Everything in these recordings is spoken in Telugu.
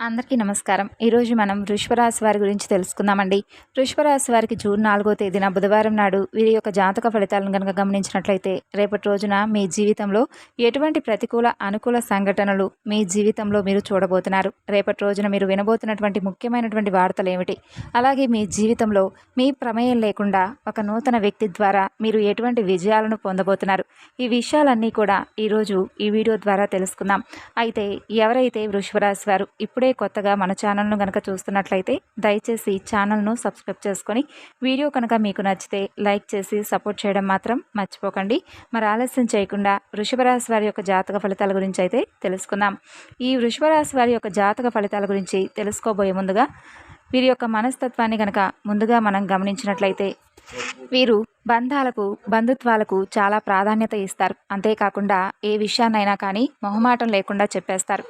అందరికీ నమస్కారం. ఈరోజు మనం వృషభరాశి వారి గురించి తెలుసుకుందామండి. వృషభరాశి వారికి జూన్ నాలుగో తేదీన బుధవారం నాడు వీరి యొక్క జాతక ఫలితాలను కనుక గమనించినట్లయితే రేపటి రోజున మీ జీవితంలో ఎటువంటి ప్రతికూల అనుకూల సంఘటనలు మీ జీవితంలో మీరు చూడబోతున్నారు? రేపటి రోజున మీరు వినబోతున్నటువంటి ముఖ్యమైనటువంటి వార్తలు ఏమిటి? అలాగే మీ జీవితంలో మీ ప్రమేయం లేకుండా ఒక నూతన వ్యక్తి ద్వారా మీరు ఎటువంటి విజయాలను పొందబోతున్నారు? ఈ విషయాలన్నీ కూడా ఈరోజు ఈ వీడియో ద్వారా తెలుసుకుందాం. అయితే ఎవరైతే వృషభరాశి వారు ఇప్పుడే కొత్తగా మన ఛానల్ను కనుక చూస్తున్నట్లయితే దయచేసి ఛానల్ను సబ్స్క్రైబ్ చేసుకొని వీడియో కనుక మీకు నచ్చితే లైక్ చేసి సపోర్ట్ చేయడం మాత్రం మర్చిపోకండి. మరి ఆలస్యం చేయకుండా వృషభరాశి వారి యొక్క జాతక ఫలితాల గురించి అయితే తెలుసుకుందాం. ఈ వృషభరాశి వారి యొక్క జాతక ఫలితాల గురించి తెలుసుకోబోయే ముందుగా వీరి యొక్క మనస్తత్వాన్ని కనుక ముందుగా మనం గమనించినట్లయితే వీరు బంధాలకు బంధుత్వాలకు చాలా ప్రాధాన్యత ఇస్తారు. అంతేకాకుండా ఏ విషయాన్నైనా కానీ మొహమాటం లేకుండా చెప్పేస్తారు.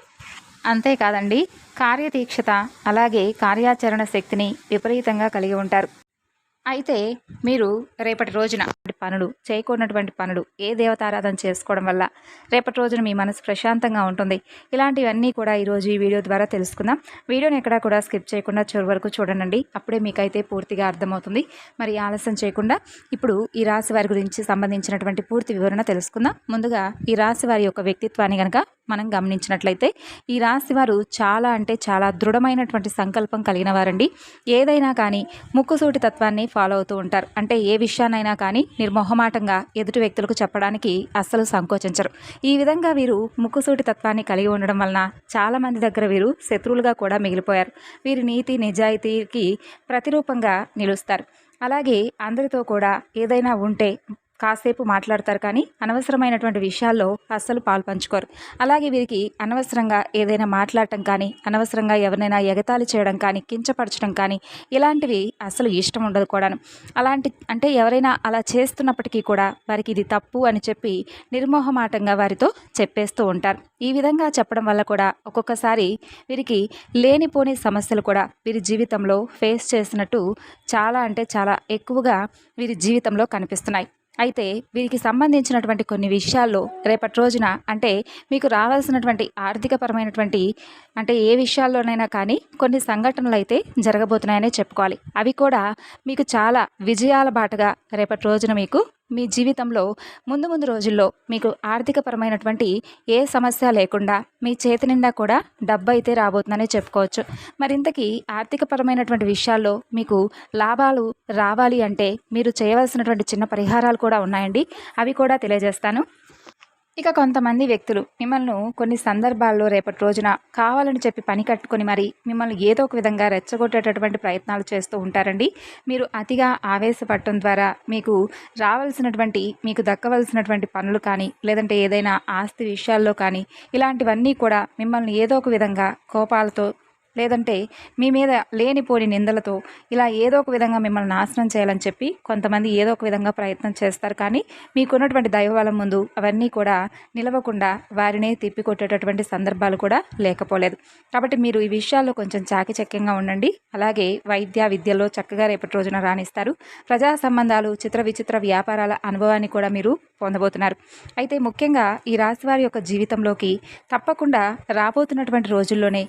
అంతేకాదండి కార్యతీక్షత అలాగే కార్యాచరణ శక్తిని విపరీతంగా కలిగి ఉంటారు. అయితే మీరు రేపటి రోజున పనులు చేయకూడనటువంటి పనులు ఏ దేవతారాధన చేసుకోవడం వల్ల రేపటి రోజున మీ మనసు ప్రశాంతంగా ఉంటుంది. ఇలాంటివన్నీ కూడా ఈరోజు ఈ వీడియో ద్వారా తెలుసుకుందాం. వీడియోని ఎక్కడా కూడా స్కిప్ చేయకుండా చివరి వరకు చూడండి. అప్పుడే మీకైతే పూర్తిగా అర్థమవుతుంది. మరి ఆలస్యం చేయకుండా ఇప్పుడు ఈ రాశి వారి గురించి సంబంధించినటువంటి పూర్తి వివరణ తెలుసుకుందాం. ముందుగా ఈ రాశి వారి యొక్క వ్యక్తిత్వాన్ని కనుక మనం గమనించినట్లయితే ఈ రాశి వారు చాలా అంటే చాలా దృఢమైనటువంటి సంకల్పం కలిగిన వారండి. ఏదైనా కానీ ముక్కుసూటి తత్వాన్ని ఫాలో అవుతూ ఉంటారు. అంటే ఏ విషయానైనా కానీ నిర్మోహమాటంగా ఎదుటి వ్యక్తులకు చెప్పడానికి అస్సలు సంకోచించరు. ఈ విధంగా వీరు ముక్కుసూటి తత్వాన్ని కలిగి ఉండడం వలన చాలామంది దగ్గర వీరు శత్రువులుగా కూడా మిగిలిపోయారు. వీరి నీతి నిజాయితీకి ప్రతిరూపంగా నిలుస్తారు. అలాగే అందరితో కూడా ఏదైనా ఉంటే కాసేపు మాట్లాడతారు కానీ అనవసరమైనటువంటి విషయాల్లో అస్సలు పాలు పంచుకోరు. అలాగే వీరికి అనవసరంగా ఏదైనా మాట్లాడటం కానీ అనవసరంగా ఎవరినైనా ఎగతాళి చేయడం కానీ కించపరచడం కానీ ఇలాంటివి అసలు ఇష్టం ఉండదు కూడాను. అలాంటి అంటే ఎవరైనా అలా చేస్తున్నప్పటికీ కూడా వారికి ఇది తప్పు అని చెప్పి నిర్మోహమాటంగా వారితో చెప్పేస్తూ ఉంటారు. ఈ విధంగా చెప్పడం వల్ల కూడా ఒక్కొక్కసారి వీరికి లేనిపోని సమస్యలు కూడా వీరి జీవితంలో ఫేస్ చేసినట్టు చాలా అంటే చాలా ఎక్కువగా వీరి జీవితంలో కనిపిస్తున్నాయి. అయితే వీరికి సంబంధించినటువంటి కొన్ని విషయాల్లో రేపటి రోజున అంటే మీకు రావాల్సినటువంటి ఆర్థికపరమైనటువంటి అంటే ఏ విషయాల్లోనైనా కానీ కొన్ని సంఘటనలు అయితే జరగబోతున్నాయనే చెప్పుకోవాలి. అవి కూడా మీకు చాలా విజయాల బాటగా రేపటి రోజున మీకు మీ జీవితంలో ముందు ముందు రోజుల్లో మీకు ఆర్థికపరమైనటువంటి ఏ సమస్య లేకుండా మీ చేతి నిండా కూడా డబ్బు అయితే రాబోతుందనే చెప్పుకోవచ్చు. మరింతకీ ఆర్థికపరమైనటువంటి విషయాల్లో మీకు లాభాలు రావాలి అంటే మీరు చేయవలసినటువంటి చిన్న పరిహారాలు కూడా ఉన్నాయండి. అవి కూడా తెలియజేస్తాను. ఇక కొంతమంది వ్యక్తులు మిమ్మల్ని కొన్ని సందర్భాల్లో రేపటి రోజున కావాలని చెప్పి పని కట్టుకొని మరి మిమ్మల్ని ఏదో ఒక విధంగా రెచ్చగొట్టేటటువంటి ప్రయత్నాలు చేస్తూ ఉంటారండి. మీరు అతిగా ఆవేశపడటం ద్వారా మీకు రావాల్సినటువంటి మీకు దక్కవలసినటువంటి పనులు కానీ లేదంటే ఏదైనా ఆస్తి విషయాల్లో కానీ ఇలాంటివన్నీ కూడా మిమ్మల్ని ఏదో ఒక విధంగా కోపాలతో లేదంటే మీ మీద లేనిపోని నిందలతో ఇలా ఏదో ఒక విధంగా మిమ్మల్ని నాశనం చేయాలని చెప్పి కొంతమంది ఏదో ఒక విధంగా ప్రయత్నం చేస్తారు. కానీ మీకున్నటువంటి దైవబలం ముందు అవన్నీ కూడా నిలవకుండా వారినే తిప్పికొట్టేటటువంటి సందర్భాలు కూడా లేకపోలేదు. కాబట్టి మీరు ఈ విషయాల్లో కొంచెం చాకిచక్యంగా ఉండండి. అలాగే వైద్య విద్యలో చక్కగా రేపటి రోజున రాణిస్తారు. ప్రజా సంబంధాలు చిత్ర విచిత్ర వ్యాపారాల అనుభవాన్ని కూడా మీరు పొందబోతున్నారు. అయితే ముఖ్యంగా ఈ రాశి వారి యొక్క జీవితంలోకి తప్పకుండా రాబోతున్నటువంటి రోజుల్లోనే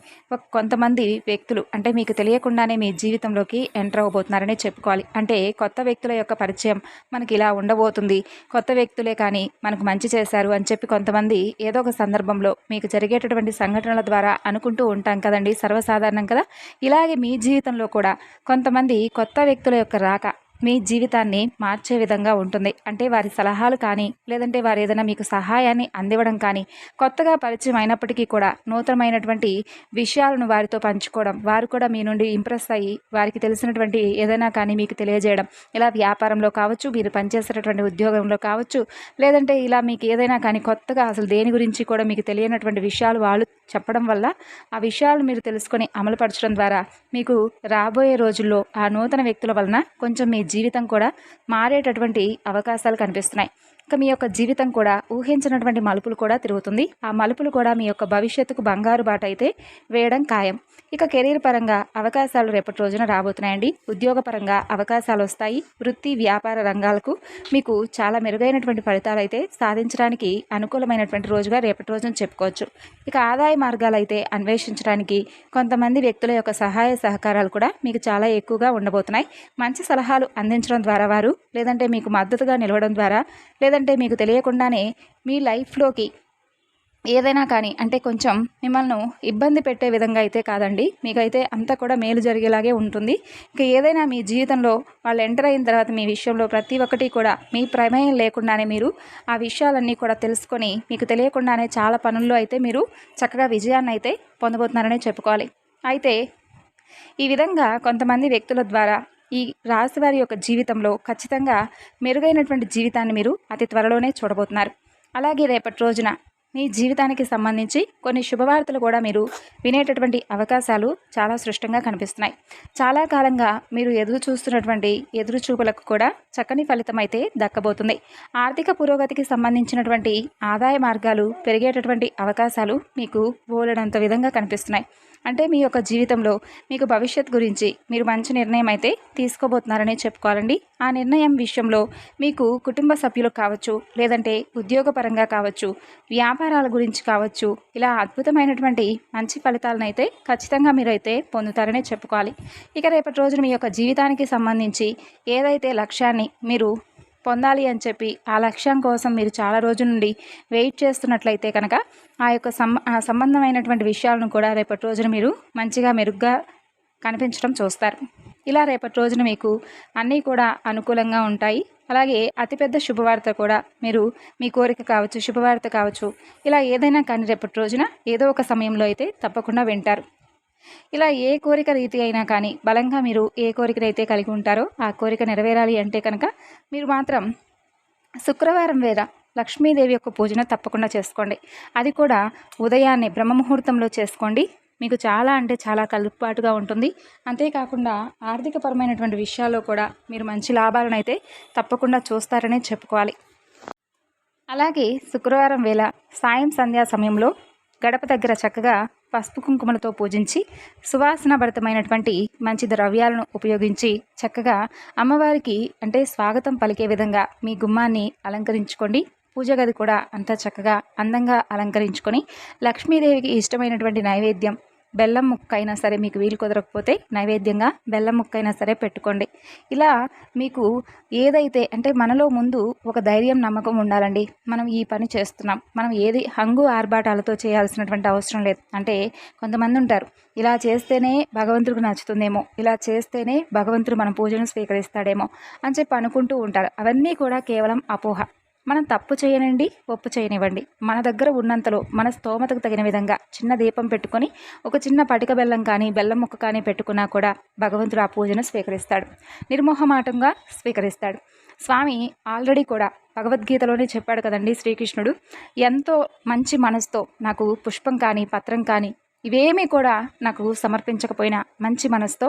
కొంతమంది వ్యక్తులు అంటే మీకు తెలియకుండానే మీ జీవితంలోకి ఎంటర్ అవ్వబోతున్నారని చెప్పుకోవాలి. అంటే కొత్త వ్యక్తుల యొక్క పరిచయం మనకి ఇలా ఉండబోతుంది. కొత్త వ్యక్తులే కానీ మనకు మంచి చేశారు అని చెప్పి కొంతమంది ఏదో ఒక సందర్భంలో మీకు జరిగేటటువంటి సంఘటనల ద్వారా అనుకుంటూ ఉంటాం కదండి సర్వసాధారణం కదా? ఇలాగే మీ జీవితంలో కూడా కొంతమంది కొత్త వ్యక్తుల యొక్క రాక మీ జీవితాన్ని మార్చే విధంగా ఉంటుంది. అంటే వారి సలహాలు కానీ లేదంటే వారు ఏదైనా మీకు సహాయాన్ని అందివ్వడం కానీ కొత్తగా పరిచయం అయినప్పటికీ కూడా నూతనమైనటువంటి విషయాలను వారితో పంచుకోవడం వారు కూడా మీ నుండి ఇంప్రెస్ అయ్యి వారికి తెలిసినటువంటి ఏదైనా కానీ మీకు తెలియజేయడం ఇలా వ్యాపారంలో కావచ్చు మీరు పనిచేసేటటువంటి ఉద్యోగంలో కావచ్చు లేదంటే ఇలా మీకు ఏదైనా కానీ కొత్తగా అసలు దేని గురించి కూడా మీకు తెలియనటువంటి విషయాలు వాళ్ళు చెప్పడం వల్ల ఆ విషయాలు మీరు తెలుసుకొని అమలుపరచడం ద్వారా మీకు రాబోయే రోజుల్లో ఆ నూతన వ్యక్తుల వలన కొంచెం మీ జీవితం కూడా మారేటటువంటి అవకాశాలు కనిపిస్తున్నాయి. ఇక మీ యొక్క జీవితం కూడా ఊహించినటువంటి మలుపులు కూడా తిరుగుతుంది. ఆ మలుపులు కూడా మీ యొక్క భవిష్యత్తుకు బంగారు బాట అయితే వేయడం ఖాయం. ఇక కెరీర్ పరంగా అవకాశాలు రేపటి రోజున రాబోతున్నాయండి. ఉద్యోగపరంగా అవకాశాలు వస్తాయి. వృత్తి వ్యాపార రంగాలకు మీకు చాలా మెరుగైనటువంటి ఫలితాలు అయితే సాధించడానికి అనుకూలమైనటువంటి రోజుగా రేపటి రోజున చెప్పుకోవచ్చు. ఇక ఆదాయ మార్గాలు అయితే అన్వేషించడానికి కొంతమంది వ్యక్తుల యొక్క సహాయ సహకారాలు కూడా మీకు చాలా ఎక్కువగా ఉండబోతున్నాయి. మంచి సలహాలు అందించడం ద్వారా వారు లేదంటే మీకు మద్దతుగా నిలవడం ద్వారా ఎందుకంటే మీకు తెలియకుండానే మీ లైఫ్లోకి ఏదైనా కానీ అంటే కొంచెం మిమ్మల్ని ఇబ్బంది పెట్టే విధంగా అయితే కాదండి. మీకైతే అంతా కూడా మేలు జరిగేలాగే ఉంటుంది. ఇక ఏదైనా మీ జీవితంలో వాళ్ళు ఎంటర్ అయిన తర్వాత మీ విషయంలో ప్రతి ఒక్కటి కూడా మీ ప్రమేయం లేకుండానే మీరు ఆ విషయాలన్నీ కూడా తెలుసుకొని మీకు తెలియకుండానే చాలా పనుల్లో అయితే మీరు చక్కగా విజయాన్ని అయితే పొందబోతున్నారనే చెప్పుకోవాలి. అయితే ఈ విధంగా కొంతమంది వ్యక్తుల ద్వారా ఈ రాశివారి యొక్క జీవితంలో ఖచ్చితంగా మెరుగైనటువంటి జీవితాన్ని మీరు అతి త్వరలోనే చూడబోతున్నారు. అలాగే రేపటి రోజున మీ జీవితానికి సంబంధించి కొన్ని శుభవార్తలు కూడా మీరు వినేటటువంటి అవకాశాలు చాలా సృష్టంగా కనిపిస్తున్నాయి. చాలా కాలంగా మీరు ఎదురు చూస్తున్నటువంటి ఎదురు చూపులకు కూడా చక్కని ఫలితం అయితే దక్కబోతుంది. ఆర్థిక పురోగతికి సంబంధించినటువంటి ఆదాయ మార్గాలు పెరిగేటటువంటి అవకాశాలు మీకు బోలెడంత విధంగా కనిపిస్తున్నాయి. అంటే మీ యొక్క జీవితంలో మీకు భవిష్యత్ గురించి మీరు మంచి నిర్ణయం అయితే తీసుకోబోతున్నారని చెప్పుకోవాలండి. ఆ నిర్ణయం విషయంలో మీకు కుటుంబ సభ్యులు కావచ్చు లేదంటే ఉద్యోగపరంగా కావచ్చు వ్యాపారాల గురించి కావచ్చు ఇలా అద్భుతమైనటువంటి మంచి ఫలితాలను అయితే ఖచ్చితంగా మీరైతే పొందుతారనే చెప్పుకోవాలి. ఇక రేపటి రోజున మీ యొక్క జీవితానికి సంబంధించి ఏదైతే లక్ష్యాన్ని మీరు పొందాలి అని చెప్పి ఆ లక్ష్యం కోసం మీరు చాలా రోజుల నుండి వెయిట్ చేస్తున్నట్లయితే కనుక ఆ యొక్క సంబంధమైనటువంటి విషయాలను కూడా రేపటి రోజున మీరు మంచిగా మెరుగ్గా కనిపించడం చూస్తారు. ఇలా రేపటి రోజున మీకు అన్నీ కూడా అనుకూలంగా ఉంటాయి. అలాగే అతిపెద్ద శుభవార్త కూడా మీరు మీ కోరిక కావచ్చు శుభవార్త కావచ్చు ఇలా ఏదైనా కానీ రేపటి రోజున ఏదో ఒక సమయంలో అయితే తప్పకుండా వింటారు. ఇలా ఏ కోరిక రీతి అయినా కానీ బలంగా మీరు ఏ కోరికనైతే కలిగి ఉంటారో ఆ కోరిక నెరవేరాలి అంటే కనుక మీరు మాత్రం శుక్రవారం వేద లక్ష్మీదేవి యొక్క పూజను తప్పకుండా చేసుకోండి. అది కూడా ఉదయాన్నే బ్రహ్మముహూర్తంలో చేసుకోండి. మీకు చాలా అంటే చాలా కలుపుబాటుగా ఉంటుంది. అంతేకాకుండా ఆర్థికపరమైనటువంటి విషయాల్లో కూడా మీరు మంచి లాభాలను అయితే తప్పకుండా చూస్తారనే చెప్పుకోవాలి. అలాగే శుక్రవారం వేళ సాయం సంధ్యా సమయంలో గడప దగ్గర చక్కగా పసుపు కుంకుమలతో పూజించి సువాసన భరితమైనటువంటి మంచి ద్రవ్యాలను ఉపయోగించి చక్కగా అమ్మవారికి అంటే స్వాగతం పలికే విధంగా మీ గుమ్మాన్ని అలంకరించుకోండి. పూజ గది కూడా అంతా చక్కగా అందంగా అలంకరించుకొని లక్ష్మీదేవికి ఇష్టమైనటువంటి నైవేద్యం బెల్లం ముక్క అయినా సరే మీకు వీలు కుదరకపోతే నైవేద్యంగా బెల్లం ముక్క అయినా సరే పెట్టుకోండి. ఇలా మీకు ఏదైతే అంటే మనలో ముందు ఒక ధైర్యం నమ్మకం ఉండాలండి. మనం ఈ పని చేస్తున్నాం. మనం ఏది హంగు ఆర్భాటాలతో చేయాల్సినటువంటి అవసరం లేదు. అంటే కొంతమంది ఉంటారు ఇలా చేస్తేనే భగవంతుడికి నచ్చుతుందేమో ఇలా చేస్తేనే భగవంతుడు మన పూజను స్వీకరిస్తాడేమో అని చెప్పి అనుకుంటూ ఉంటారు. అవన్నీ కూడా కేవలం అపోహ. మనం తప్పు చేయనండి ఒప్పు చేయనివ్వండి. మన దగ్గర ఉన్నంతలో మన స్తోమతకు తగిన విధంగా చిన్న దీపం పెట్టుకొని ఒక చిన్న పటిక బెల్లం కానీ బెల్లం ముక్క కానీ పెట్టుకున్నా కూడా భగవంతుడు ఆ పూజను స్వీకరిస్తాడు. నిర్మోహమాటంగా స్వీకరిస్తాడు. స్వామి ఆల్రెడీ కూడా భగవద్గీతలోనే చెప్పాడు కదండి శ్రీకృష్ణుడు ఎంతో మంచి మనసుతో నాకు పుష్పం కానీ పత్రం కానీ ఇవేమీ కూడా నాకు సమర్పించకపోయినా మంచి మనసుతో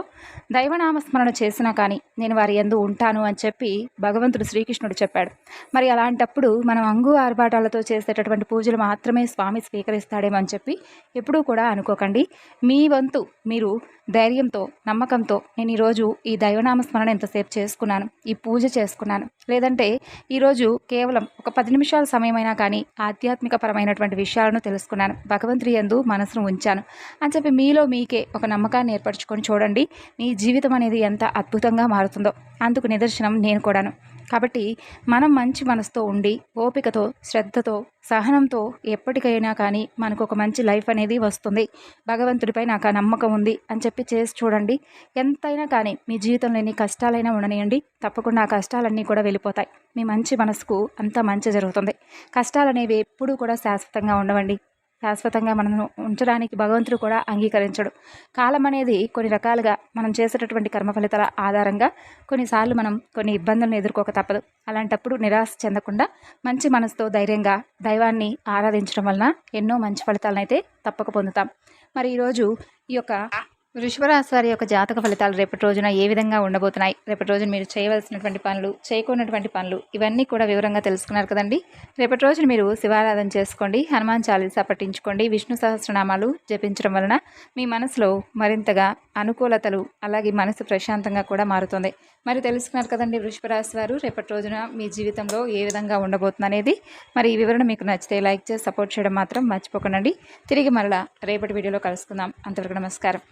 దైవనామస్మరణ చేసినా కానీ నేను వారి ఎందు ఉంటాను అని చెప్పి భగవంతుడు శ్రీకృష్ణుడు చెప్పాడు. మరి అలాంటప్పుడు మనం అంగు ఆర్భాటాలతో చేసేటటువంటి పూజలు మాత్రమే స్వామి స్వీకరిస్తాడేమో అని చెప్పి ఎప్పుడూ కూడా అనుకోకండి. మీ వంతు మీరు ధైర్యంతో నమ్మకంతో నేను ఈరోజు ఈ దైవనామ స్మరణ ఎంతసేపు చేసుకున్నాను ఈ పూజ చేసుకున్నాను. లేదంటే ఈరోజు కేవలం ఒక పది నిమిషాల సమయమైనా కానీ ఆధ్యాత్మిక పరమైనటువంటి విషయాలను తెలుసుకున్నాను. భగవంతుడి ఎందు మనసును ఉంచాను. అని చెప్పి మీలో మీకే ఒక నమ్మకాన్ని ఏర్పరచుకొని చూడండి మీ జీవితం అనేది ఎంత అద్భుతంగా మారుతుందో. అందుకు నిదర్శనం నేను కూడాను. కాబట్టి మనం మంచి మనసుతో ఉండి ఓపికతో శ్రద్ధతో సహనంతో ఎప్పటికైనా కానీ మనకు ఒక మంచి లైఫ్ అనేది వస్తుంది. భగవంతుడిపై నాకు ఆ నమ్మకం ఉంది అని చెప్పి చేసి చూడండి. ఎంతైనా కానీ మీ జీవితంలో ఎన్ని కష్టాలైనా ఉండనియండి. తప్పకుండా ఆ కష్టాలన్నీ కూడా వెళ్ళిపోతాయి. మీ మంచి మనసుకు అంత మంచి జరుగుతుంది. కష్టాలు అనేవి ఎప్పుడూ కూడా శాశ్వతంగా ఉండవండి. శాశ్వతంగా మనను ఉంచడానికి భగవంతుడు కూడా అంగీకరించడు. కాలం అనేది కొన్ని రకాలుగా మనం చేసేటటువంటి కర్మ ఫలితాల ఆధారంగా కొన్నిసార్లు మనం కొన్ని ఇబ్బందులను ఎదుర్కోక తప్పదు. అలాంటప్పుడు నిరాశ చెందకుండా మంచి మనసుతో ధైర్యంగా దైవాన్ని ఆరాధించడం వలన ఎన్నో మంచి ఫలితాలను అయితే తప్పక పొందుతాం. మరి ఈరోజు ఈ యొక్క వృషభరాశి వారి యొక్క జాతక ఫలితాలు రేపటి రోజున ఏ విధంగా ఉండబోతున్నాయి? రేపటి రోజున మీరు చేయవలసినటువంటి పనులు చేయకూడనటువంటి పనులు ఇవన్నీ కూడా వివరంగా తెలుసుకున్నారు కదండి. రేపటి రోజున మీరు శివారాధన చేసుకోండి హనుమాన్ చాలీసా పట్టించుకోండి విష్ణు సహస్రనామాలు జపించడం వలన మీ మనసులో మరింతగా అనుకూలతలు అలాగే మనసు ప్రశాంతంగా కూడా మారుతుంది. మరి తెలుసుకున్నారు కదండి వృషభరాశి వారు రేపటి రోజున మీ జీవితంలో ఏ విధంగా ఉండబోతుంది అనేది మరి ఈ వివరణ మీకు నచ్చితే లైక్ చేసి సపోర్ట్ చేయడం మాత్రం మర్చిపోకండి. తిరిగి మరలా రేపటి వీడియోలో కలుసుకుందాం. అంతవరకు నమస్కారం.